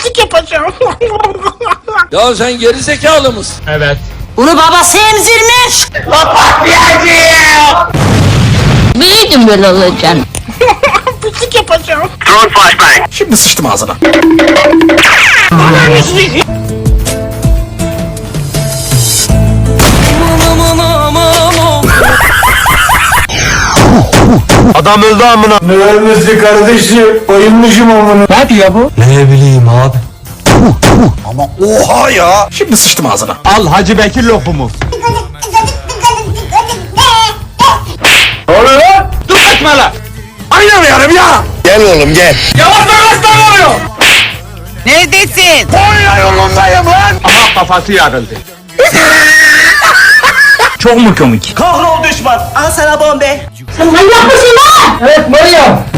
Pislik yapacağım. Ya sen geri zekalı mısın? Bunu babası emzirmiş. Biliyordum böyle olacağını. Pislik yapacağım. Şimdi sıçtım ağzına. Adam öldü amına. Ne ölmesi kardeşim? Bayılmışım amına. Ne diyor bu? Ne bileyim abi. Ama oha ya. Şimdi sıçtım ağzına. Al Hacı Bekir lokumu. Ne oluyor lan? Dur kaçma lan. Oynamıyorum ya. Gel oğlum gel. Yavaş yavaş lan oluyor. Neredesin? Konya yolundayım lan. Aha kafası yarıldı. Çok mu komik? Kahrol düşman. Al sana bombe. Sen manyak